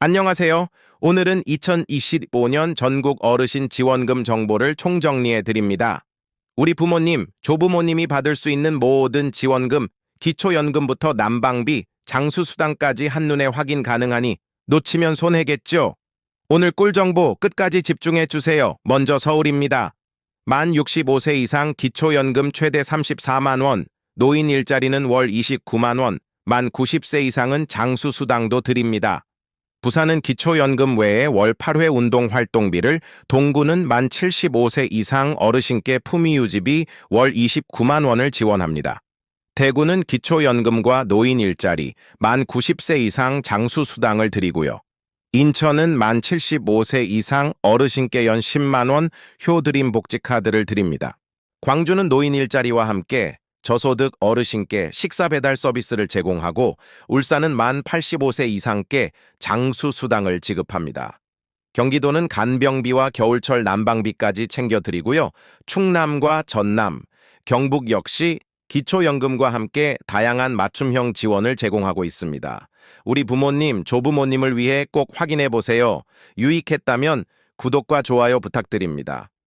안녕하세요. 오늘은 2025년 전국 어르신 지원금 정보를 총정리해 드립니다. 우리 부모님, 조부모님이 받을 수 있는 모든 지원금, 기초연금부터 난방비, 장수수당까지 한눈에 확인 가능하니 놓치면 손해겠죠? 오늘 꿀정보 끝까지 집중해 주세요. 먼저 서울입니다. 만 65세 이상 기초연금 최대 34만 원, 노인 일자리는 월 29만 원, 만 90세 이상은 장수수당도 드립니다. 부산은 기초연금 외에 월 8회 운동활동비를, 동구는 만 75세 이상 어르신께 품위유지비 월 29만 원을 지원합니다. 대구는 기초연금과 노인 일자리, 만 90세 이상 장수수당을 드리고요. 인천은 만 75세 이상 어르신께 연 10만 원 효드림 복지카드를 드립니다. 광주는 노인 일자리와 함께 저소득 어르신께 식사 배달 서비스를 제공하고 울산은 만 85세 이상께 장수 수당을 지급합니다. 경기도는 간병비와 겨울철 난방비까지 챙겨드리고요. 충남과 전남, 경북 역시 기초연금과 함께 다양한 맞춤형 지원을 제공하고 있습니다. 우리 부모님, 조부모님을 위해 꼭 확인해 보세요. 유익했다면 구독과 좋아요 부탁드립니다.